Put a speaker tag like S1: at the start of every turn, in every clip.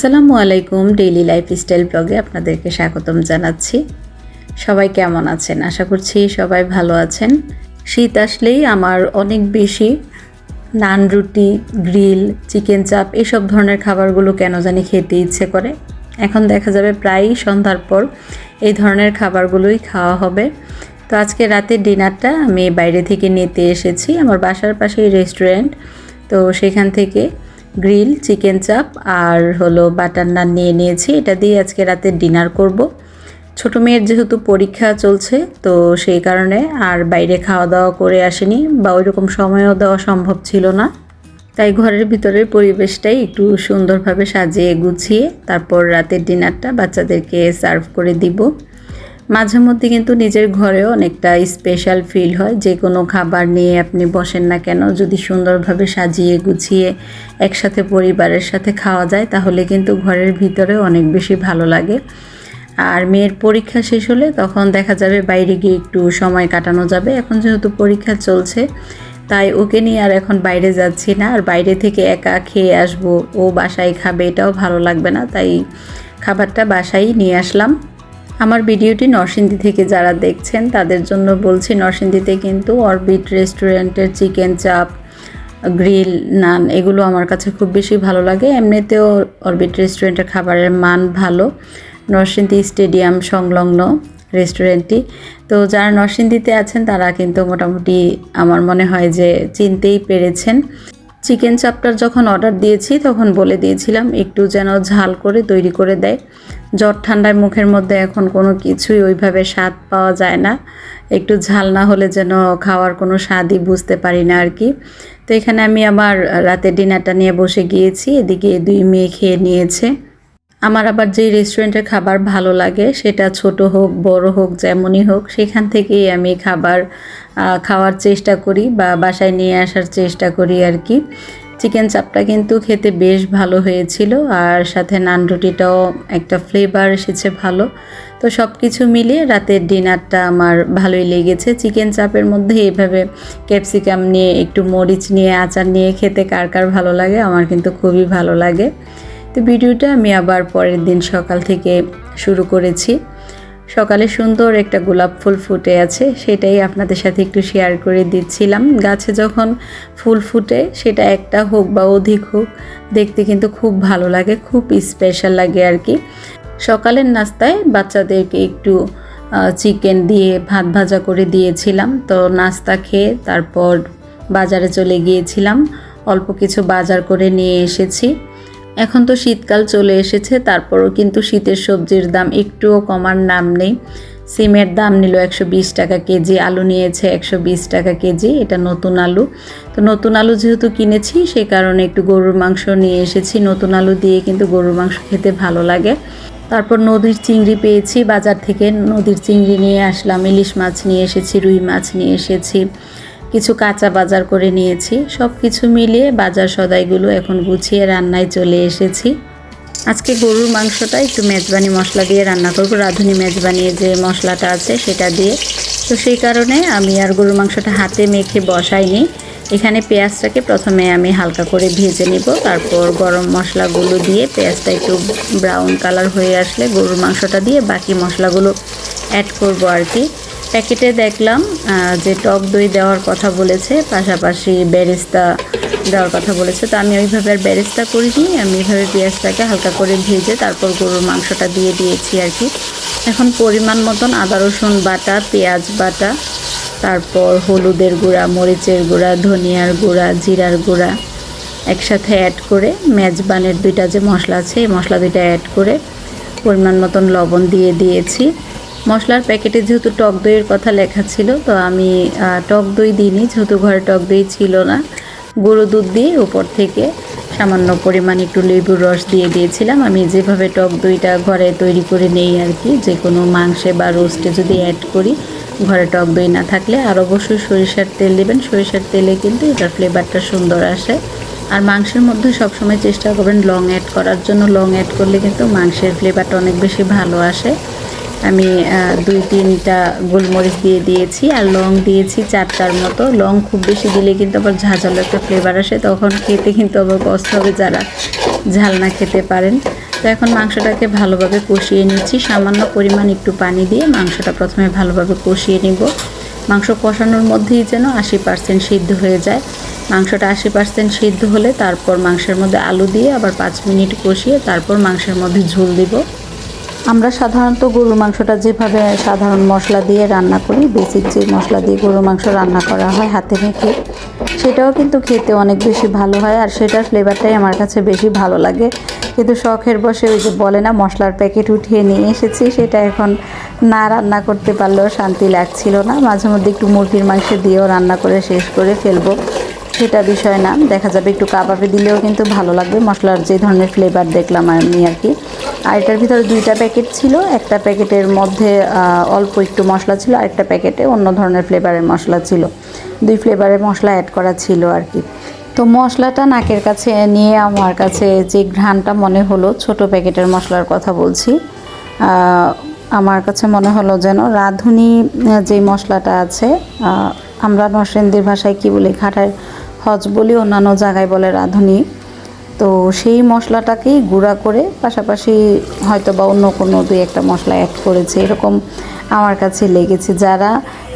S1: আসসালামু আলাইকুম daily lifestyle ব্লগে আপনাদেরকে স্বাগতম জানাচ্ছি। সবাই কেমন আছেন? আশা করছি সবাই ভালো আছেন। শীত আসলেই আমার অনেক বেশি নান রুটি, গ্রিল, চিকেন চাপ এসব ধরনের খাবারগুলো কেন জানি খেতে ইচ্ছে করে। এখন দেখা যাবে প্রায়ই সন্ধ্যার পর এই ধরনের খাবারগুলোই খাওয়া হবে। তো আজকে রাতের ডিনারটা আমি বাইরে থেকে নিতে এসেছি। আমার বাসার পাশেই রেস্টুরেন্ট তো সেখান থেকে গ্রিল, চিকেন চাপ আর হলো বাটার নান নিয়ে নিয়েছি। এটা দিয়ে আজকে রাতে ডিনার করব। ছোট মেয়ের যেহেতু পরীক্ষা চলছে, তো সেই কারণে আর বাইরে খাওয়া দাওয়া করে আসেনি বা ওইরকম সময়ও দেওয়া সম্ভব ছিল না। তাই ঘরের ভিতরের পরিবেশটাই একটু সুন্দরভাবে সাজিয়ে গুছিয়ে তারপর রাতের ডিনারটা বাচ্চাদেরকে সার্ভ করে দিব। মাঝে মধ্যে কিন্তু নিজের ঘরেও অনেকটা স্পেশাল ফিল হয়। যে কোনো খাবার নিয়ে আপনি বসেন না কেন, যদি সুন্দরভাবে সাজিয়ে গুছিয়ে একসাথে পরিবারের সাথে খাওয়া যায়, তাহলে কিন্তু ঘরের ভিতরে অনেক বেশি ভালো লাগে। আর মেয়ের পরীক্ষা শেষ হলে তখন দেখা যাবে বাইরে গিয়ে একটু সময় কাটানো যাবে। এখন যেহেতু পরীক্ষা চলছে, তাই ওকে নিয়ে আর এখন বাইরে যাচ্ছি না। আর বাইরে থেকে একা খেয়ে আসব, ও বাসায় খাবে, এটাও ভালো লাগবে না। তাই খাবারটা বাসায় নিয়ে আসলাম। আমার ভিডিওটি নরসিংদী থেকে যারা দেখছেন, তাদের জন্য বলছি নরসিংদীতে কিন্তু অরবিট রেস্টুরেন্টের চিকেন চাপ, গ্রিল নান এগুলো আমার কাছে খুব বেশি ভালো লাগে। এমনিতেও অরবিট রেস্টুরেন্টের খাবারের মান ভালো। নরসিংদী স্টেডিয়াম সংলগ্ন রেস্টুরেন্টটি। তো যারা নরসিংদীতে আছেন, তারা কিন্তু মোটামুটি আমার মনে হয় যে চিনতেই পেরেছেন। চিকেন চাপটার যখন অর্ডার দিয়েছি, তখন বলে দিয়েছিলাম, একটু যেন ঝাল করে তৈরি করে দেয়। জ্বর ঠান্ডায় মুখের মধ্যে এখন কোনো কিছুই ওইভাবে স্বাদ পাওয়া যায় না। একটু ঝাল না হলে যেন খাওয়ার কোনো স্বাদই বুঝতে পারি না আর কি। তো এখানে আমি আমার রাতে ডিনারটা নিয়ে বসে গিয়েছি, এদিকে দুই মেয়ে খেয়ে নিয়েছে। আমার আবার যেই রেস্টুরেন্টের খাবার ভালো লাগে, সেটা ছোট হোক, বড় হোক, যেমনই হোক, সেখান থেকেই আমি খাবার খাওয়ার চেষ্টা করি বা বাসায় নিয়ে আসার চেষ্টা করি আর কি। চিকেন চাপটা কিন্তু খেতে বেশ ভালো হয়েছিল আর সাথে নান রুটিটাও একটা ফ্লেভার এসেছে ভালো। তো সব কিছু মিলিয়ে রাতের ডিনারটা আমার ভালোই লেগেছে। চিকেন চাপের মধ্যে এইভাবে ক্যাপসিকাম নিয়ে, একটু মরিচ নিয়ে, আচার নিয়ে খেতে কার কার ভালো লাগে, আমার কিন্তু খুবই ভালো লাগে। তো ভিডিওটা আমি আবার পরের দিন সকাল থেকে শুরু করেছি। সকালে সুন্দর একটা গোলাপ ফুল ফুটে আছে, সেটাই আপনাদের সাথে একটু শেয়ার করে দিচ্ছিলাম। গাছে যখন ফুল ফুটে, সেটা একটা হোক বা অধিক হোক, দেখতে কিন্তু খুব ভালো লাগে, খুব স্পেশাল লাগে আর কি। সকালের নাস্তায় বাচ্চাদেরকে একটু চিকেন দিয়ে ভাত ভাজা করে দিয়েছিলাম। তো নাস্তা খেয়ে তারপর বাজারে চলে গিয়েছিলাম। অল্প কিছু বাজার করে নিয়ে এসেছি। এখন তো শীতকাল চলে এসেছে, তারপরও কিন্তু শীতের সবজির দাম একটুও কমার নাম নেই। সিমের দাম নিল একশো বিশ টাকা কেজি, আলু নিয়েছে একশো বিশ টাকা কেজি, এটা নতুন আলু। তো নতুন আলু যেহেতু কিনেছি, সে কারণে একটু গরুর মাংস নিয়ে এসেছি। নতুন আলু দিয়ে কিন্তু গরুর মাংস খেতে ভালো লাগে। তারপর নদীর চিংড়ি পেয়েছি, বাজার থেকে নদীর চিংড়ি নিয়ে আসলাম, ইলিশ মাছ নিয়ে এসেছি, রুই মাছ নিয়ে এসেছি। কিছু কাঁচা বাজার করে নিয়েছি। সব কিছু মিলিয়ে বাজার সদাইগুলো এখন গুছিয়ে রান্নায় চলে এসেছি। আজকে গরুর মাংসটা একটু মেজবানি মশলা দিয়ে রান্না করব। রাঁধুনি মেজবানিয়ে যে মশলাটা আছে সেটা দিয়ে। তো সেই কারণে আমি আর গরুর মাংসটা হাতে মেখে বসাইনি। এখানে পেঁয়াজটাকে প্রথমে আমি হালকা করে ভেজে নিব। তারপর গরম মশলাগুলো দিয়ে পেঁয়াজটা একটু ব্রাউন কালার হয়ে আসলে গরুর মাংসটা দিয়ে বাকি মশলাগুলো অ্যাড করব আর কি। প্যাকেটে দেখলাম যে টক দই দেওয়ার কথা বলেছে, পাশাপাশি বেরেস্তা দেওয়ার কথা বলেছে। তো আমি ওইভাবে আর বেরেস্তা করিনি, আমি এইভাবে পেঁয়াজটাকে হালকা করে ভেজে তারপর গরুর মাংসটা দিয়ে দিয়েছি আর কি। এখন পরিমাণ মতন আদা, রসুন বাটা, পেঁয়াজ বাটা, তারপর হলুদের গুঁড়া, মরিচের গুঁড়া, ধনিয়ার গুঁড়া, জিরার গুঁড়া একসাথে অ্যাড করে মেজবানের দুইটা যে মশলা আছে, এই মশলা দুইটা অ্যাড করে পরিমাণ মতন লবণ দিয়ে দিয়েছি। মশলার প্যাকেটে যেহেতু টক দইয়ের কথা লেখা ছিল, তো আমি টক দই দিইনি, যেহেতু ঘরে টক দই ছিল না। গরু দুধ দিয়ে উপর থেকে সামান্য পরিমাণ একটু লেবুর রস দিয়ে দিয়েছিলাম। আমি যেভাবে টক দইটা ঘরে তৈরি করে নেই আর কি, যে কোনো মাংসে বা রোস্টে যদি অ্যাড করি, ঘরে টক দই না থাকলে, আর অবশ্যই সরিষার তেল দেবেন। সরিষার তেলে কিন্তু এটার ফ্লেভারটা সুন্দর আসে। আর মাংসের মধ্যে সবসময় চেষ্টা করবেন লং অ্যাড করার জন্য। লং অ্যাড করলে কিন্তু মাংসের ফ্লেভারটা অনেক বেশি ভালো আসে। আমি দুই তিনটা গোলমরিচ দিয়ে দিয়েছি আর লং দিয়েছি চারটার মতো। লং খুব বেশি দিলে কিন্তু আবার ঝাঁঝালো একটা ফ্লেভার আসে। তখন খেতে কিন্তু আবার কষ্ট হবে যারা ঝাল না খেতে পারেন। তো এখন মাংসটাকে ভালোভাবে কষিয়ে নিচ্ছি। সামান্য পরিমাণ একটু পানি দিয়ে মাংসটা প্রথমে ভালোভাবে কষিয়ে নিব। মাংস কষানোর মধ্যেই যেন আশি পার্সেন্ট সিদ্ধ হয়ে যায়। মাংসটা আশি পার্সেন্ট সিদ্ধ হলে তারপর মাংসের মধ্যে আলু দিয়ে আবার পাঁচ মিনিট কষিয়ে তারপর মাংসের মধ্যে ঝোল দিব। আমরা সাধারণত গরুর মাংসটা যেভাবে সাধারণ মশলা দিয়ে রান্না করি বেসিক যে মশলা দিয়ে গরুর মাংস রান্না করা হয় হাতে মেখে, সেটাও কিন্তু খেতে অনেক বেশি ভালো হয় আর সেটার ফ্লেভারটাই আমার কাছে বেশি ভালো লাগে। কিন্তু শখের বসে ওই যে বলে না, মশলার প্যাকেট উঠিয়ে নিয়ে এসেছি, সেটা এখন না রান্না করতে পারলেও শান্তি লাগছিল না। মাঝে মধ্যে একটু মুরগির মাংস দিয়েও রান্না করে শেষ করে ফেলব। সেটা বিষয় না। দেখা যাবে একটু কাবাবে দিলেও কিন্তু ভালো লাগবে। মশলার যে ধরনের ফ্লেভার দেখলাম আমি আর কি। আর এটার ভিতরে দুইটা প্যাকেট ছিল। একটা প্যাকেটের মধ্যে অল্প একটু মশলা ছিল, আরেকটা প্যাকেটে অন্য ধরনের ফ্লেভারের মশলা ছিল। দুই ফ্লেভারের মশলা অ্যাড করা ছিল আর কি। তো মশলাটা নাকের কাছে নিয়ে আমার কাছে যে ঘ্রাণটা মনে হলো, ছোট প্যাকেটের মশলার কথা বলছি আমার কাছে মনে হলো যেন রাঁধুনি যে মশলাটা আছে আমরা নরসিংদীর ভাষায় কি বলি ঘাটায় হজ বলি অন্যান্য জায়গায় বলে রাঁধুনি। তো সেই মশলাটাকেই গুঁড়া করে পাশাপাশি হয়তো বা অন্য কোনো দুই একটা মশলা অ্যাড করেছে। এরকম আমার কাছে লেগেছে। যারা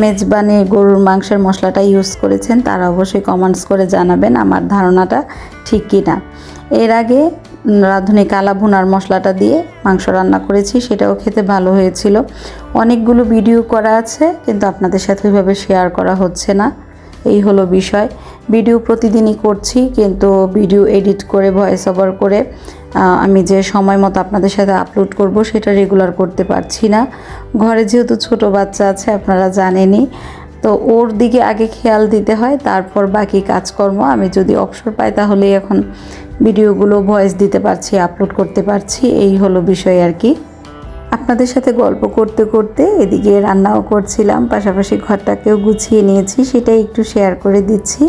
S1: মেজবানি গরুর মাংসের মশলাটা ইউজ করেছেন, তারা অবশ্যই কমেন্টস করে জানাবেন আমার ধারণাটা ঠিক কি না এর আগে রাঁধুনি কালা ভুনার মশলাটা দিয়ে মাংস রান্না করেছি, সেটাও খেতে ভালো হয়েছিল। অনেকগুলো ভিডিও করা আছে, কিন্তু আপনাদের সাথে ওইভাবে শেয়ার করা হচ্ছে না। এই হলো বিষয়। ভিডিও প্রতিদিনই করছি, কিন্তু ভিডিও এডিট করে ভয়েস ওভার করে আমি যে সময় মতো আপনাদের সাথে আপলোড করব সেটা রেগুলার করতে পারছি না। ঘরে যেহেতু ছোট বাচ্চা আছে, আপনারা জানেনই। তো ওর দিকে আগে খেয়াল দিতে হয়, তারপর বাকি কাজকর্ম। আমি যদি অবসর পাই, তাহলেই এখন ভিডিওগুলো ভয়েস দিতে পারছি আপলোড করতে পারছি। এই হলো বিষয় আর কি। আপনাদের সাথে গল্প করতে করতে এদিকে রান্নাও করছিলাম, পাশাপাশি ঘরটাকেও গুছিয়ে নিয়েছি, সেটাই একটু শেয়ার করে দিচ্ছি।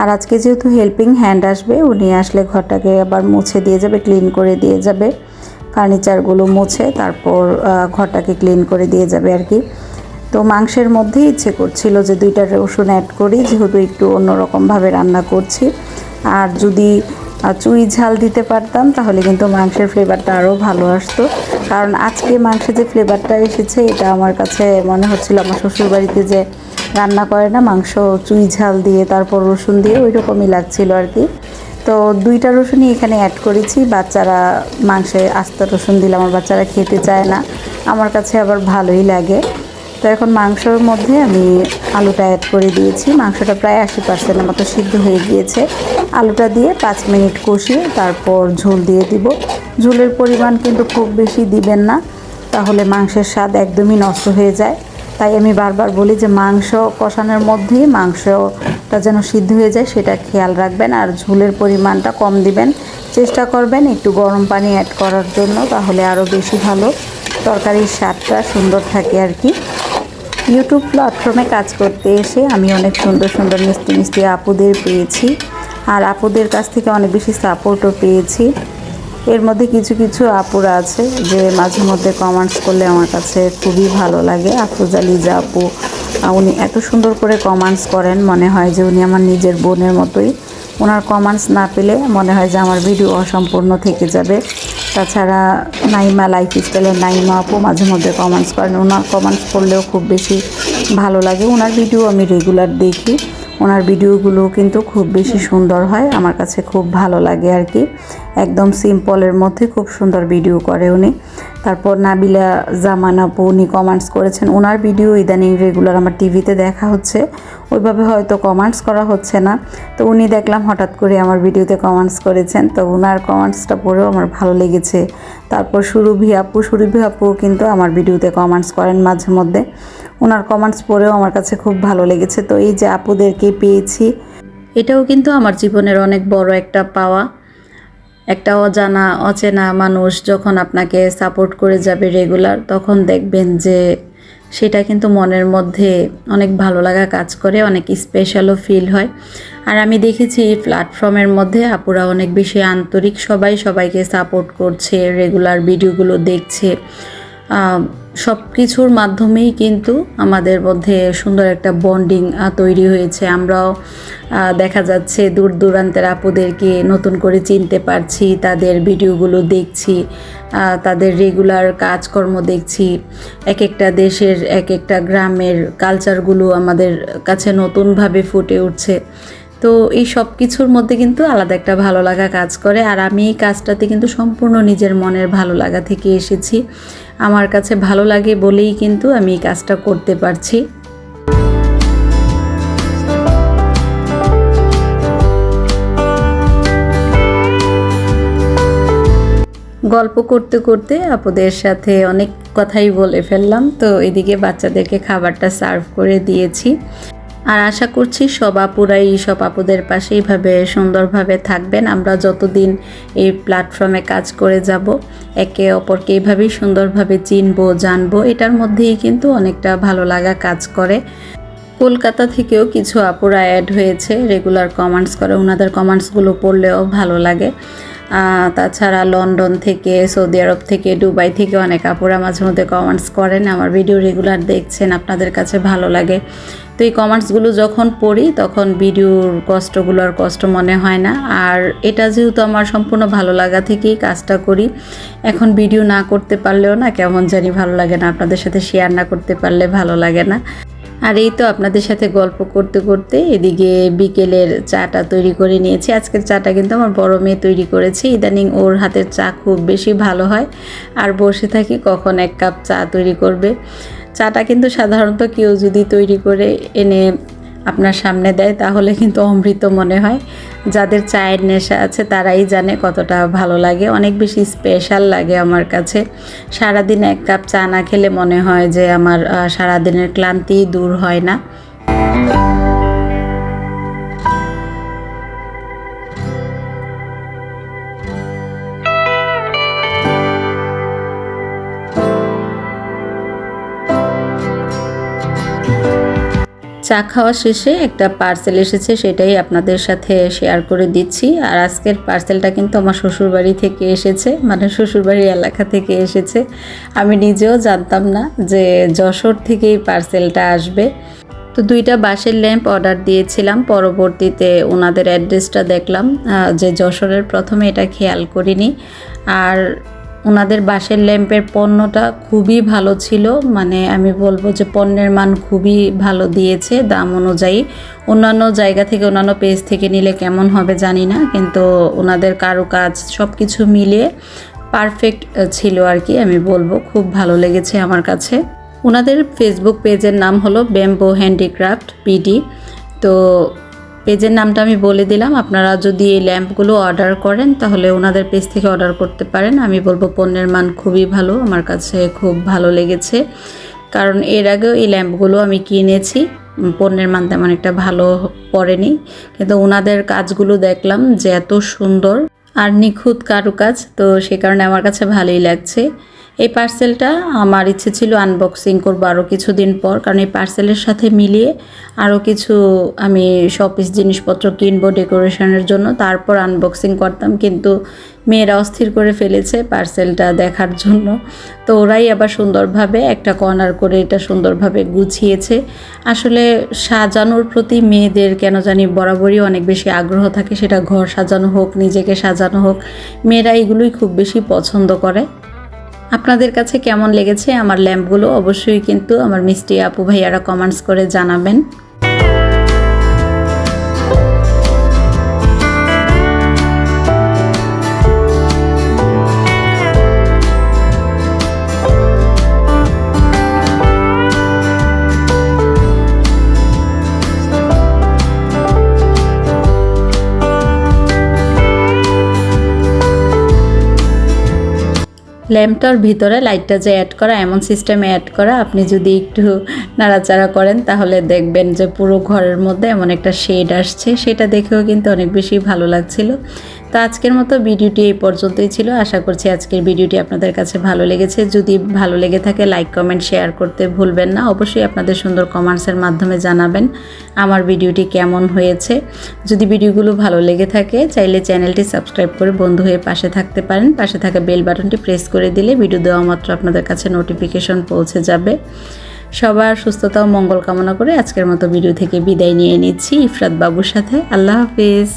S1: আর আজকে যেহেতু হেল্পিং হ্যান্ড আসবে উনি আসলে ঘরটাকে আবার মুছে দিয়ে যাবে ক্লিন করে দিয়ে যাবে। ফার্নিচারগুলো মুছে, তারপর ঘরটাকে ক্লিন করে দিয়ে যাবে আর কি। তো মাংসের মধ্যেই ইচ্ছে করছিল যে দুইটা রসুন অ্যাড করি, যেহেতু একটু অন্যরকমভাবে রান্না করছি। আর যদি আহ, চুই ঝাল দিতে পারতাম তাহলে কিন্তু মাংসের ফ্লেভারটা আরও ভালো আসতো। কারণ আজকে মাংসের যে ফ্লেভারটা এসেছে এটা আমার কাছে মনে হচ্ছিল আমার শ্বশুরবাড়িতে যে রান্না করে না মাংস চুই ঝাল দিয়ে তারপর রসুন দিয়ে ওই রকমই লাগছিল আর কি। তো দুইটা রসুনই এখানে অ্যাড করেছি বাচ্চারা মাংসে আস্তা রসুন দিলে আমার বাচ্চারা খেতে চায় না। আমার কাছে আবার ভালোই লাগে। তো এখন মাংসর মধ্যে আমি আলুটা অ্যাড করে দিয়েছি। মাংসটা প্রায় আশি পার্সেন্টের মতো সিদ্ধ হয়ে গিয়েছে। আলুটা দিয়ে পাঁচ মিনিট কষিয়ে তারপর ঝোল দিয়ে দিব। ঝোলের পরিমাণ কিন্তু খুব বেশি দিবেন না, তাহলে মাংসের স্বাদ একদমই নষ্ট হয়ে যায়। তাই আমি বারবার বলি যে মাংস কষানোর মধ্যেই মাংসটা যেন সিদ্ধ হয়ে যায়, সেটা খেয়াল রাখবেন। আর ঝোলের পরিমাণটা কম দিবেন। চেষ্টা করবেন একটু গরম পানি অ্যাড করার জন্য, তাহলে আরও বেশি ভালো তরকারির স্বাদটা সুন্দর থাকে আর কি। ইউটিউব প্ল্যাটফর্মে কাজ করতে এসে আমি অনেক সুন্দর সুন্দর, মিষ্টি মিষ্টি আপুদের পেয়েছি। আর আপুদের কাছ থেকে অনেক বেশি সাপোর্টও পেয়েছি। এর মধ্যে কিছু কিছু আপুরা আছে যে মাঝে মধ্যে কমেন্টস করলে আমার কাছে খুবই ভালো লাগে। আফরোজা লিজা আপু উনি এত সুন্দর করে কমেন্টস করেন, মনে হয় যে উনি আমার নিজের বোনের মতোই। ওনার কমেন্টস না পেলে মনে হয় যে আমার ভিডিও অসম্পূর্ণ থেকে যাবে। তাছাড়া নাইমা লাইফ স্টাইলের নাইমা, আপু মাঝে মধ্যে কমেন্টস করেন। ওনার কমেন্টস করলেও খুব বেশি ভালো লাগে। ওনার ভিডিও আমি রেগুলার দেখি। ওনার ভিডিওগুলো কিন্তু খুব বেশি সুন্দর হয় আমার কাছে খুব ভালো লাগে আর কি। একদম সিম্পলের মধ্যে খুব সুন্দর ভিডিও করে উনি। তারপর নাবিলা জামান আপু উনি কমেন্টস করেছেন ওনার ভিডিও ইদানিং রেগুলার আমার টিভিতে দেখা হচ্ছে। ওইভাবে হয়তো কমেন্টস করা হচ্ছে না। তো উনি দেখলাম হঠাৎ করে আমার ভিডিওতে কমেন্টস করেছেন তো ওনার কমেন্টসটা পড়েও আমার ভালো লেগেছে। তারপর সুরভি আপু সুরভি আপু কিন্তু আমার ভিডিওতে কমেন্টস করেন মাঝে মধ্যে। ওনার কমেন্টস পড়েও আমার কাছে খুব ভালো লেগেছে। তো এই যে আপুদেরকে পেয়েছি, এটাও কিন্তু আমার জীবনের অনেক বড় একটা পাওয়া। একটা অজানা, অচেনা মানুষ যখন আপনাকে সাপোর্ট করে যাবে রেগুলার তখন দেখবেন যে সেটা কিন্তু মনের মধ্যে অনেক ভালো লাগা কাজ করে, অনেক স্পেশালও ফিল হয়। আর আমি দেখেছি এই প্ল্যাটফর্মের মধ্যে আপুরা অনেক বেশি আন্তরিক, সবাই সবাইকে সাপোর্ট করছে রেগুলার ভিডিওগুলো দেখছে। সব কিছুর মাধ্যমেই কিন্তু আমাদের মধ্যে সুন্দর একটা বন্ডিং তৈরি হয়েছে। আমরাও দেখা যাচ্ছে দূর দূরান্তের আপুদেরকে নতুন করে চিনতে পারছি, তাদের ভিডিওগুলো দেখছি তাদের রেগুলার কাজকর্ম দেখছি। এক একটা দেশের এক একটা গ্রামের কালচারগুলো আমাদের কাছে নতুনভাবে ফুটে উঠছে। তো এই সব কিছুর মধ্যে কিন্তু আলাদা একটা ভালো লাগা কাজ করে। আর আমি এই কাজটাতে কিন্তু সম্পূর্ণ নিজের মনের ভালো লাগা থেকে এসেছি। আমার কাছে ভালো লাগে বলেই কিন্তু আমি এই কাজটা করতে পারছি। গল্প করতে করতে আপুদের সাথে অনেক কথাই বলে ফেললাম, তো এদিকে বাচ্চাদেরকে খাবারটা সার্ভ করে দিয়েছি। আর আশা করছি সব আপুরাই, সব আপুদের পাশে এইভাবে সুন্দরভাবে থাকবেন। আমরা যতদিন এই প্ল্যাটফর্মে কাজ করে যাব, একে অপরকে এইভাবেই সুন্দরভাবে চিনবো, জানব, এটার মধ্যেই কিন্তু অনেকটা ভালো লাগা কাজ করে। কলকাতা থেকেও কিছু আপুরা অ্যাড হয়েছে রেগুলার কমেন্টস করে ওনাদের কমেন্টসগুলো পড়লেও ভালো লাগে। তাছাড়া লন্ডন থেকে, সৌদি আরব থেকে, দুবাই থেকে অনেক আপুরা মাঝে মধ্যে কমেন্টস করেন, আমার ভিডিও রেগুলার দেখছেন, আপনাদের কাছে ভালো লাগে। তো এই কমেন্টসগুলো যখন পড়ি, তখন ভিডিওর কষ্টগুলো আর কষ্ট মনে হয় না। আর এটা যেহেতু আমার সম্পূর্ণ ভালো লাগা থেকেই কাজটা করি, এখন ভিডিও না করতে পারলেও না কেমন জানি ভালো লাগে না, আপনাদের সাথে শেয়ার না করতে পারলে ভালো লাগে না। আর এই তো আপনাদের সাথে গল্প করতে করতে এদিকে বিকেলের চাটা তৈরি করে নিয়েছি। আজকের চাটা কিন্তু আমার বড় মেয়ে তৈরি করেছে। ইদানিং ওর হাতের চা খুব বেশি ভালো হয়। আর বসে থাকি কখন এক কাপ চা তৈরি করবে। চাটা কিন্তু সাধারণত কেউ যদি তৈরি করে এনে আপনার সামনে দেয়, তাহলে কিন্তু অমৃত মনে হয়। যাদের চায়ের নেশা আছে, তারাই জানে কতটা ভালো লাগে। অনেক বেশি স্পেশাল লাগে আমার কাছে। সারাদিন এক কাপ চা না খেলে মনে হয় যে আমার সারাদিনের ক্লান্তি দূর হয় না। চা খাওয়া শেষে একটা পার্সেল এসেছে, সেটাই আপনাদের সাথে শেয়ার করে দিচ্ছি। আর আজকের পার্সেলটা কিন্তু আমার শ্বশুরবাড়ি থেকে এসেছে মানে শ্বশুরবাড়ি এলাকা থেকে এসেছে। আমি নিজেও জানতাম না যে যশোর থেকে এই পার্সেলটা আসবে। তো দুইটা বাঁশের ল্যাম্প অর্ডার দিয়েছিলাম, পরবর্তীতে ওনাদের অ্যাড্রেসটা দেখলাম যে যশোরের প্রথমে এটা খেয়াল করিনি। আর ওনাদের বাঁশের ল্যাম্পের পণ্যটা খুবই ভালো ছিল। মানে আমি বলব যে পণ্যের মান খুবই ভালো দিয়েছে দাম অনুযায়ী। অন্যান্য জায়গা থেকে, অন্যান্য পেজ থেকে নিলে কেমন হবে জানি না, কিন্তু ওনাদের কারুকাজ সব কিছু মিলিয়ে পারফেক্ট ছিল আর কি, আমি বলব। খুব ভালো লেগেছে আমার কাছে। ওনাদের ফেসবুক পেজের নাম হলো ব্যাম্বো হ্যান্ডিক্রাফট পিডি তো পেজের নামটা আমি বলে দিলাম। আপনারা যদি এই ল্যাম্পগুলো অর্ডার করেন, তাহলে ওনাদের পেজ থেকে অর্ডার করতে পারেন। আমি বলব পণ্যের মান খুবই ভালো, আমার কাছে খুব ভালো লেগেছে। কারণ এর আগেও এই ল্যাম্পগুলো আমি কিনেছি পণ্যের মান তেমন একটা ভালো পড়েনি। কিন্তু ওনাদের কাজগুলো দেখলাম যে এত সুন্দর আর নিখুঁত কারুকাজ, তো সে কারণে আমার কাছে ভালোই লাগছে। এই পার্সেলটা আমার ইচ্ছে ছিল আনবক্সিং করব আরও কিছুদিন পর, কারণ এই পার্সেলের সাথে মিলিয়ে আরও কিছু আমি শপিস জিনিসপত্র কিনবো ডেকোরেশনের জন্য। তারপর আনবক্সিং করতাম, কিন্তু মেয়েরা অস্থির করে ফেলেছে পার্সেলটা দেখার জন্য। তো ওরাই আবার সুন্দরভাবে একটা কর্নার করে এটা সুন্দরভাবে গুছিয়েছে। আসলে সাজানোর প্রতি মেয়েদের কেন জানি বরাবরই অনেক বেশি আগ্রহ থাকে, সেটা ঘর সাজানো হোক, নিজেকে সাজানো হোক। মেয়েরা এগুলোই খুব বেশি পছন্দ করে। আপনাদের কাছে কেমন লেগেছে আমার ল্যাম্পগুলো? অবশ্যই কিন্তু আমার মিষ্টি আপু ভাইয়ারা কমেন্টস করে জানাবেন। ল্যাম্পটার ভিতরে লাইটটা যে অ্যাড করা, এমন সিস্টেমে অ্যাড করা, আপনি যদি একটু নাড়াচাড়া করেন তাহলে দেখবেন যে পুরো ঘরের মধ্যে এমন একটা শেড আসছে। সেটা দেখেও কিন্তু অনেক বেশি ভালো লাগছিল। তো আজকের মতো ভিডিওটি এই পর্যন্তই ছিল। আশা করছি আজকের ভিডিওটি আপনাদের কাছে ভালো লেগেছে। যদি ভালো লেগে থাকে লাইক কমেন্ট শেয়ার করতে ভুলবেন না। অবশ্যই আপনাদের সুন্দর কমেন্টসের মাধ্যমে জানাবেন আমার ভিডিওটি কেমন হয়েছে। যদি ভিডিওগুলো ভালো লেগে থাকে, চাইলে চ্যানেলটি সাবস্ক্রাইব করে বন্ধু হয়ে পাশে থাকতে পারেন। পাশে থাকা বেল বাটনটি প্রেস করে দিলে ভিডিও দেওয়া মাত্র আপনাদের কাছে নোটিফিকেশন পৌঁছে যাবে। সবার সুস্থতা ও মঙ্গল কামনা করে আজকের মতো ভিডিও থেকে বিদায় নিয়ে নিচ্ছি। ইফরাত বাবুর সাথে। আল্লাহ হাফিজ।